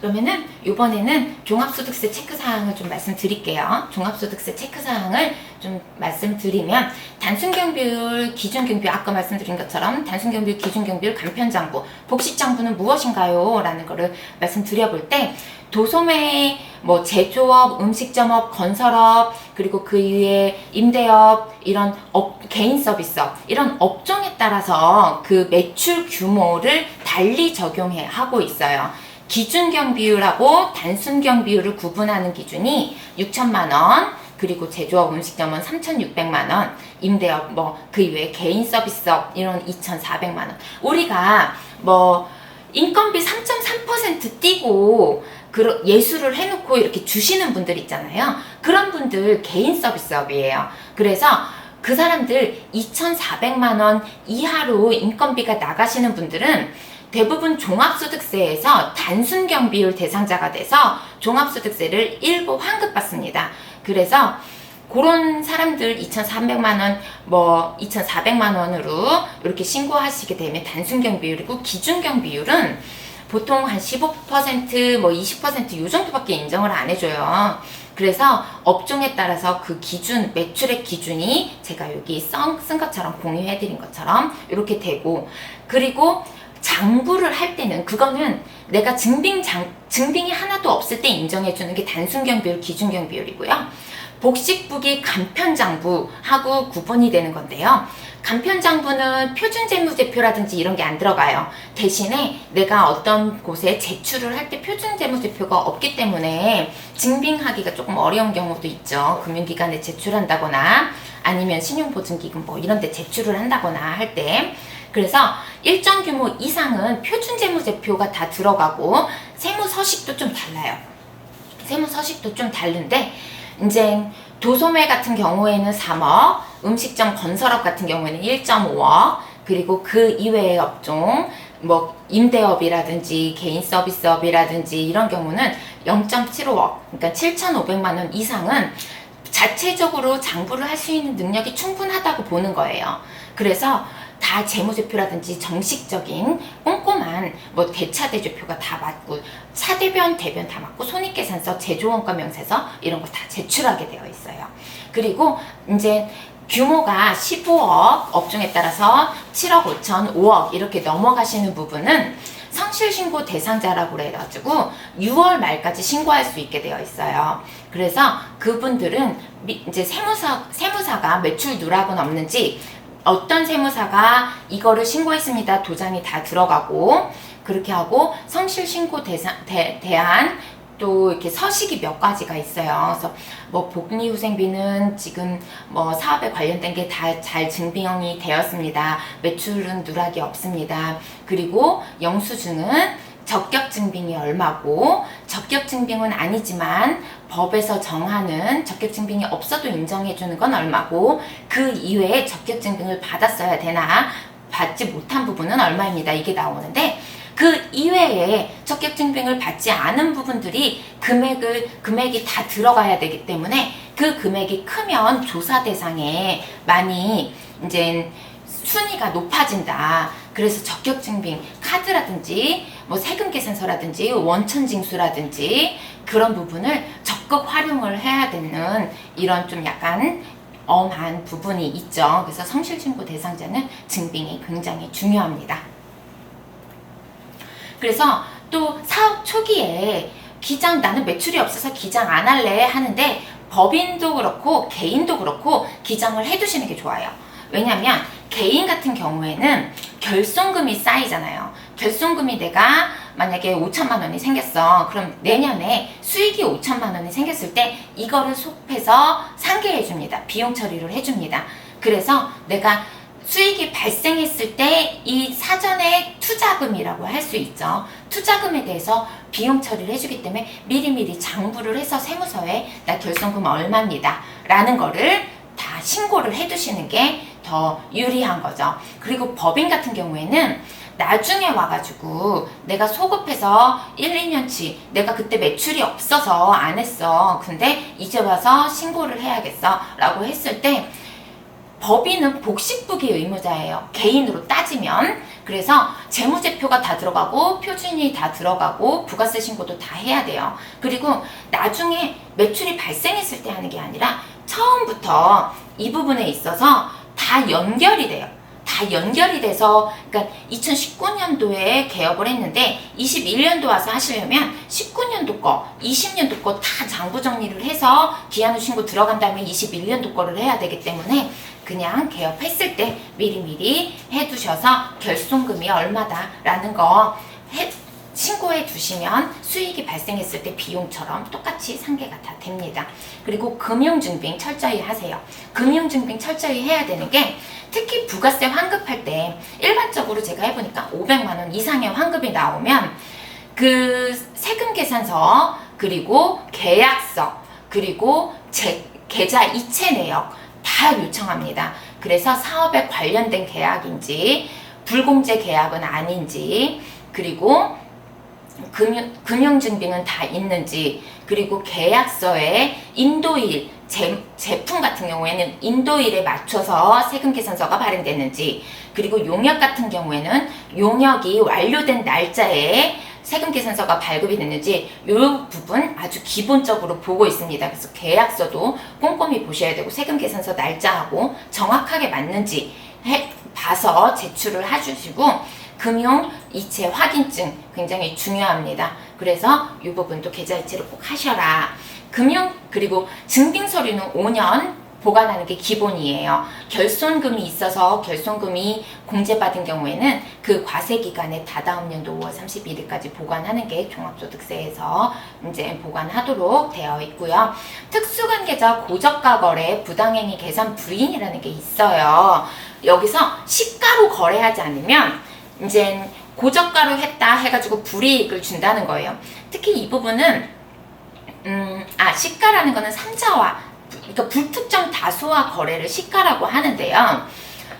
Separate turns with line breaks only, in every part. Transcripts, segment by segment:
그러면은 이번에는 종합소득세 체크 사항을 좀 말씀드릴게요. 종합소득세 체크 사항을 좀 말씀드리면 단순 경비율, 기준 경비율 아까 말씀드린 것처럼 단순 경비율, 기준 경비율, 간편 장부, 복식 장부는 무엇인가요? 라는 거를 말씀드려 볼 때 도소매, 뭐 제조업, 음식점업, 건설업, 그리고 그 이외에 임대업, 이런 업, 개인 서비스업, 이런 업종에 따라서 그 매출 규모를 달리 적용해 하고 있어요. 기준경 비율하고 단순경 비율을 구분하는 기준이 6천만 원, 그리고 제조업 음식점은 3,600만 원, 임대업 뭐 그 이외에 개인 서비스업 이런 2,400만 원. 우리가 뭐 인건비 3.3% 띄고 그러, 예술을 해놓고 이렇게 주시는 분들 있잖아요. 그런 분들 개인 서비스업이에요. 그래서 그 사람들 2,400만 원 이하로 인건비가 나가시는 분들은 대부분 종합소득세에서 단순 경비율 대상자가 돼서 종합소득세를 일부 환급받습니다. 그래서 그런 사람들 2,300만 원, 뭐 2,400만 원으로 이렇게 신고하시게 되면 단순 경 비율이고 기준 경 비율은 보통 한 15%뭐 20%이 정도밖에 인정을 안 해줘요. 그래서 업종에 따라서 그 기준 매출액 기준이 제가 여기 써- 쓴 것처럼 공유해드린 것처럼 이렇게 되고 그리고 장부를 할 때는 그거는 내가 증빙 장 증빙이 하나도 없을 때 인정해 주는 게 단순경 비율, 기준경 비율이고요. 복식부기 간편장부하고 구분이 되는 건데요. 간편장부는 표준재무제표라든지 이런 게 안 들어가요. 대신에 내가 어떤 곳에 제출을 할 때 표준재무제표가 없기 때문에 증빙하기가 조금 어려운 경우도 있죠. 금융기관에 제출한다거나 아니면 신용보증기금 뭐 이런 데 제출을 한다거나 할 때. 그래서 일정 규모 이상은 표준 재무제표가 다 들어가고 세무 서식도 좀 달라요. 세무 서식도 좀 다른데 이제 도소매 같은 경우에는 3억, 음식점 건설업 같은 경우에는 1.5억, 그리고 그 이외의 업종, 뭐 임대업이라든지 개인 서비스업이라든지 이런 경우는 0.75억, 그러니까 7,500만 원 이상은 자체적으로 장부를 할 수 있는 능력이 충분하다고 보는 거예요. 그래서 다 재무제표라든지 정식적인 꼼꼼한 뭐 대차대조표가 다 맞고 차대변 대변 다 맞고 손익계산서 제조원가 명세서 이런 거 다 제출하게 되어 있어요. 그리고 이제 규모가 15억 업종에 따라서 7억 5천 5억 이렇게 넘어가시는 부분은 성실신고 대상자라고 해가지고 6월 말까지 신고할 수 있게 되어 있어요. 그래서 그분들은 미- 이제 세무사 세무사가 매출 누락은 없는지 어떤 세무사가 이거를 신고했습니다. 도장이 다 들어가고 그렇게 하고 성실 신고 대, 대한 또 이렇게 서식이 몇 가지가 있어요. 그래서 뭐 복리 후생비는 지금 뭐 사업에 관련된 게 다 잘 증빙이 되었습니다. 매출은 누락이 없습니다. 그리고 영수증은 적격 증빙이 얼마고 적격 증빙은 아니지만 법에서 정하는 적격 증빙이 없어도 인정해 주는 건 얼마고 그 이외에 적격 증빙을 받았어야 되나 받지 못한 부분은 얼마입니다. 이게 나오는데 그 이외에 적격 증빙을 받지 않은 부분들이 금액을 금액이 다 들어가야 되기 때문에 그 금액이 크면 조사 대상에 많이 이제 순위가 높아진다. 그래서 적격 증빙 카드라든지 뭐 세금 계산서라든지 원천 징수라든지 그런 부분을 적 극 활용을 해야 되는 이런 좀 약간 엄한 부분이 있죠. 그래서 성실신고 대상자는 증빙이 굉장히 중요합니다. 그래서 또 사업 초기에 기장 나는 매출이 없어서 기장 안 할래 하는데 법인도 그렇고 개인도 그렇고 기장을 해두시는 게 좋아요. 왜냐면 개인 같은 경우에는 결손금이 쌓이잖아요. 결손금이 내가 만약에 5천만 원이 생겼어. 그럼 내년에 수익이 5천만 원이 생겼을 때 이거를 속해서 상계해 줍니다. 비용 처리를 해 줍니다. 그래서 내가 수익이 발생했을 때 이 사전에 투자금이라고 할 수 있죠. 투자금에 대해서 비용 처리를 해주기 때문에 미리미리 장부를 해서 세무서에 나 결손금 얼마입니다. 라는 거를 다 신고를 해두시는 게 더 유리한 거죠. 그리고 법인 같은 경우에는 나중에 와가지고 내가 소급해서 1, 2년치 내가 그때 매출이 없어서 안 했어. 근데 이제 와서 신고를 해야겠어. 라고 했을 때 법인은 복식부기 의무자예요. 개인으로 따지면 그래서 재무제표가 다 들어가고 표준이 다 들어가고 부가세 신고도 다 해야 돼요. 그리고 나중에 매출이 발생했을 때 하는 게 아니라 처음부터 이 부분에 있어서 다 연결이 돼요. 다 연결이 돼서 그러니까 2019년도에 개업을 했는데 21년도 와서 하시려면 19년도 거, 20년도 거 다 장부 정리를 해서 기한후 신고 들어간 다음에 21년도 거를 해야 되기 때문에 그냥 개업했을 때 미리미리 해두셔서 결손금이 얼마다라는 거 해, 신고해 두시면 수익이 발생했을 때 비용처럼 똑같이 상계가 다 됩니다. 그리고 금융증빙 철저히 하세요. 금융증빙 철저히 해야 되는 게 특히 부가세 환급할 때 일반적으로 제가 해보니까 500만 원 이상의 환급이 나오면 그 세금 계산서 그리고 계약서 그리고 제, 계좌 이체 내역 다 요청합니다. 그래서 사업에 관련된 계약인지 불공제 계약은 아닌지 그리고 금융, 금융증빙은 다 있는지 그리고 계약서에 인도일 제, 제품 같은 경우에는 인도일에 맞춰서 세금 계산서가 발행됐는지 그리고 용역 같은 경우에는 용역이 완료된 날짜에 세금 계산서가 발급이 됐는지 이 부분 아주 기본적으로 보고 있습니다. 그래서 계약서도 꼼꼼히 보셔야 되고 세금 계산서 날짜하고 정확하게 맞는지 해, 봐서 제출을 해주시고 금융 이체 확인증 굉장히 중요합니다. 그래서 이 부분도 계좌 이체를 꼭 하셔라. 금융 그리고 증빙 서류는 5년 보관하는 게 기본이에요. 결손금이 있어서 결손금이 공제받은 경우에는 그 과세 기간에 다다음 년도 5월 31일까지 보관하는 게 종합소득세에서 이제 보관하도록 되어 있고요. 특수관계자 고저가 거래 부당행위 계산 부인이라는 게 있어요. 여기서 시가로 거래하지 않으면 이제 고저가로 했다 해가지고 불이익을 준다는 거예요. 특히 이 부분은 음, 아 시가라는 거는 삼자와 그러니까 불특정 다수와 거래를 시가라고 하는데요.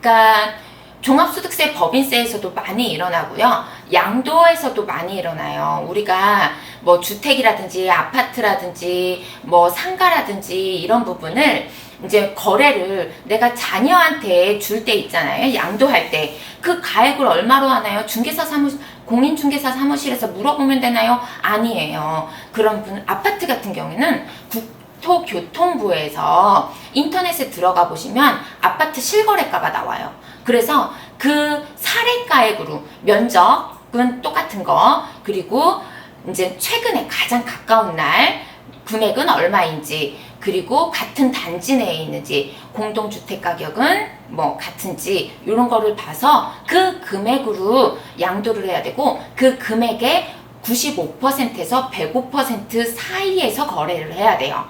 그러니까 종합소득세 법인세에서도 많이 일어나고요. 양도에서도 많이 일어나요. 우리가 뭐 주택이라든지 아파트라든지 뭐 상가라든지 이런 부분을 이제 거래를 내가 자녀한테 줄 때 있잖아요. 양도할 때. 그 가액을 얼마로 하나요? 중개사 사무실, 공인중개사 사무실에서 물어보면 되나요? 아니에요. 그런 분, 아파트 같은 경우에는 국 토교통부에서 인터넷에 들어가 보시면 아파트 실거래가가 나와요. 그래서 그 사례가액으로 면적은 똑같은 거, 그리고 이제 최근에 가장 가까운 날 금액은 얼마인지, 그리고 같은 단지 내에 있는지 공동주택 가격은 뭐 같은지 이런 거를 봐서 그 금액으로 양도를 해야 되고 그 금액의 95%에서 105% 사이에서 거래를 해야 돼요.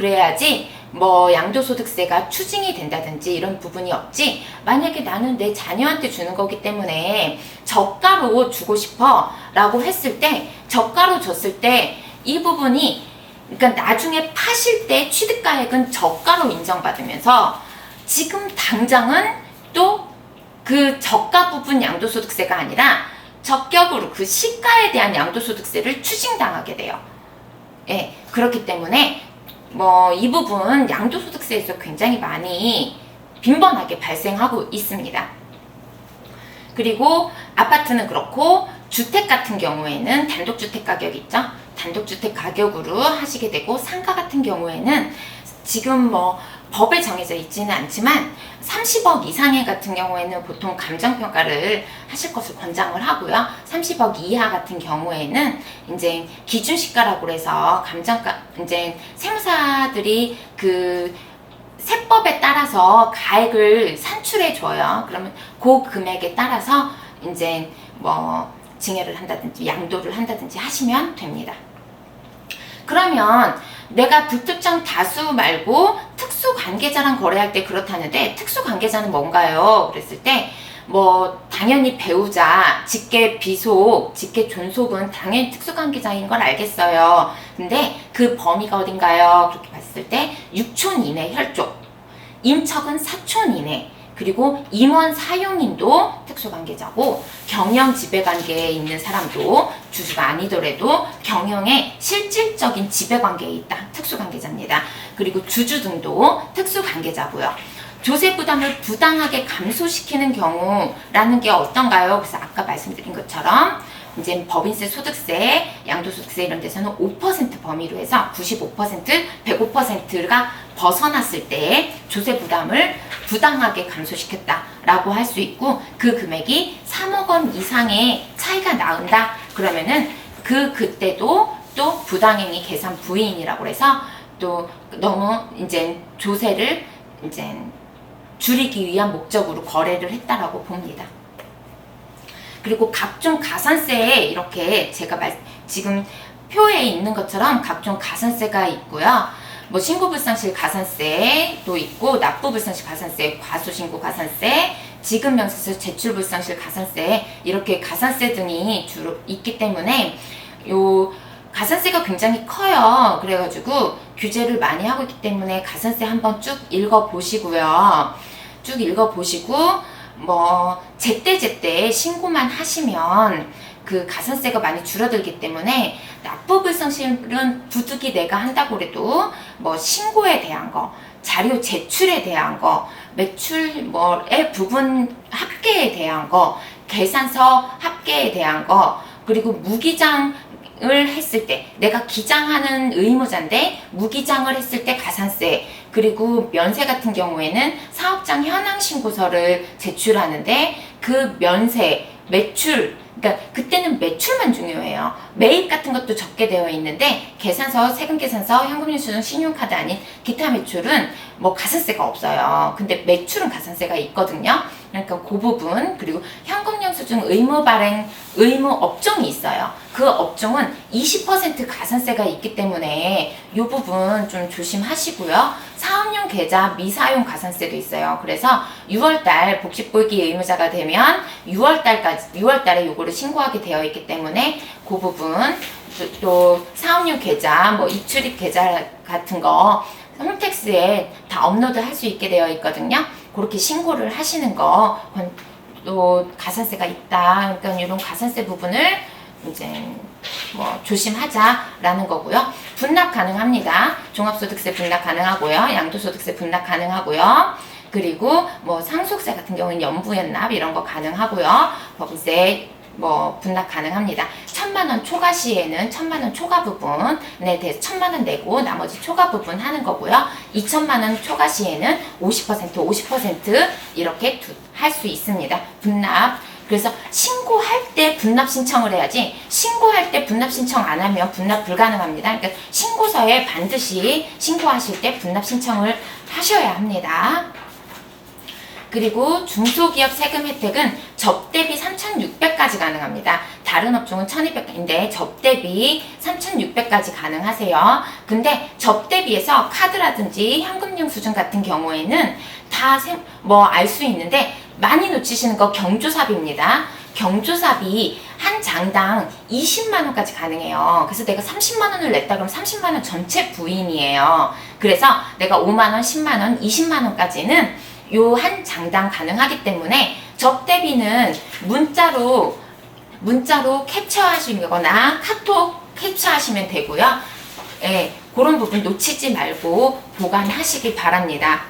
그래야지 뭐 양도소득세가 추징이 된다든지 이런 부분이 없지 만약에 나는 내 자녀한테 주는 거기 때문에 저가로 주고 싶어 라고 했을 때 저가로 줬을 때 이 부분이 그러니까 나중에 파실 때 취득가액은 저가로 인정받으면서 지금 당장은 또 그 저가 부분 양도소득세가 아니라 적격으로 그 시가에 대한 양도소득세를 추징당하게 돼요. 예, 그렇기 때문에 뭐 이 부분 양도소득세에서 굉장히 많이 빈번하게 발생하고 있습니다. 그리고 아파트는 그렇고 주택 같은 경우에는 단독주택 가격 있죠? 단독주택 가격으로 하시게 되고 상가 같은 경우에는 지금 뭐 법에 정해져 있지는 않지만 30억 이상의 같은 경우에는 보통 감정평가를 하실 것을 권장을 하고요. 30억 이하 같은 경우에는 이제 기준시가라고 해서 감정가, 이제 세무사들이 그 세법에 따라서 가액을 산출해 줘요. 그러면 그 금액에 따라서 이제 뭐 증여를 한다든지 양도를 한다든지 하시면 됩니다. 그러면 내가 불특정 다수 말고 특수 관계자랑 거래할 때 그렇다는데 특수 관계자는 뭔가요? 그랬을 때 뭐 당연히 배우자, 직계 비속, 직계 존속은 당연히 특수 관계자인 걸 알겠어요. 근데 그 범위가 어딘가요? 그렇게 봤을 때 6촌 이내 혈족, 인척은 4촌 이내, 그리고 임원 사용인도 특수관계자고 경영 지배관계에 있는 사람도 주주가 아니더라도 경영에 실질적인 지배관계에 있다 특수관계자입니다. 그리고 주주 등도 특수관계자고요. 조세 부담을 부당하게 감소시키는 경우라는 게 어떤가요? 그래서 아까 말씀드린 것처럼 이제 법인세, 소득세, 양도소득세 이런 데서는 5% 범위로 해서 95%, 105%가 벗어났을 때 조세 부담을 부당하게 감소시켰다라고 할 수 있고 그 금액이 3억 원 이상의 차이가 나온다 그러면은 그 그때도 또 부당행위 계산 부인이라고 해서 또 너무 이제 조세를 이제 줄이기 위한 목적으로 거래를 했다라고 봅니다. 그리고 각종 가산세에 이렇게 제가 말, 지금 표에 있는 것처럼 각종 가산세가 있고요. 뭐 신고불상실 가산세도 있고 납부불상실 가산세, 과소신고 가산세, 지급 명세서 제출 불상실 가산세 이렇게 가산세 등이 주로 있기 때문에 요 가산세가 굉장히 커요. 그래가지고 규제를 많이 하고 있기 때문에 가산세 한번 쭉 읽어 보시고요. 쭉 읽어 보시고 뭐 제때제때 신고만 하시면 그 가산세가 많이 줄어들기 때문에 납부불성실은 부득이 내가 한다고 해도 뭐 신고에 대한 거 자료 제출에 대한 거 매출 뭐의 부분 합계에 대한 거 계산서 합계에 대한 거 그리고 무기장 을 했을 때 내가 기장하는 의무자인데 무기장을 했을 때 가산세 그리고 면세 같은 경우에는 사업장 현황 신고서를 제출하는데 그 면세 매출 그러니까 그때는 매출만 중요해요. 매입 같은 것도 적게 되어 있는데 계산서, 세금 계산서, 현금영수증, 신용카드 아닌 기타 매출은 뭐 가산세가 없어요. 근데 매출은 가산세가 있거든요. 그러니까 그 부분 그리고 현금영 수증 의무 발행 의무 업종이 있어요. 그 업종은 20% 가산세가 있기 때문에 이 부분 좀 조심하시고요. 사업용 계좌 미사용 가산세도 있어요. 그래서 6월달 복지보기 의무자가 되면 6월달까지 6월달에 요거를 신고하게 되어 있기 때문에 그 부분 또, 또 사업용 계좌 뭐 입출입 계좌 같은 거 홈택스에 다 업로드 할 수 있게 되어 있거든요. 그렇게 신고를 하시는 거, 건- 또 가산세가 있다. 그러니까 이런 가산세 부분을 이제 뭐 조심하자라는 거고요. 분납 가능합니다. 종합소득세 분납 가능하고요. 양도소득세 분납 가능하고요. 그리고 뭐 상속세 같은 경우는 연부연납 이런 거 가능하고요. 법인세 뭐 분납 가능합니다. 천만 원 초과 시에는 천만 원 초과 부분에 대해서 천만 원 내고 나머지 초과 부분 하는 거고요. 이천만 원 초과 시에는 50% 50% 이렇게 할 수 있습니다. 분납 그래서 신고할 때 분납 신청을 해야지 신고할 때 분납 신청 안 하면 분납 불가능합니다. 그러니까 신고서에 반드시 신고하실 때 분납 신청을 하셔야 합니다. 그리고 중소기업 세금 혜택은 접대비 3,600까지 가능합니다. 다른 업종은 1,200인데 접대비 3,600까지 가능하세요. 근데 접대비에서 카드라든지 현금영수증 같은 경우에는 다 뭐 알 수 있는데 많이 놓치시는 거 경조사비입니다. 경조사비 한 장당 20만 원까지 가능해요. 그래서 내가 30만 원을 냈다 그러면 30만 원 전체 부인이에요. 그래서 내가 5만 원, 10만 원, 20만 원까지는 요 한 장당 가능하기 때문에 접대비는 문자로 문자로 캡처하시거나 카톡 캡처하시면 되고요. 예, 그런 부분 놓치지 말고 보관하시기 바랍니다.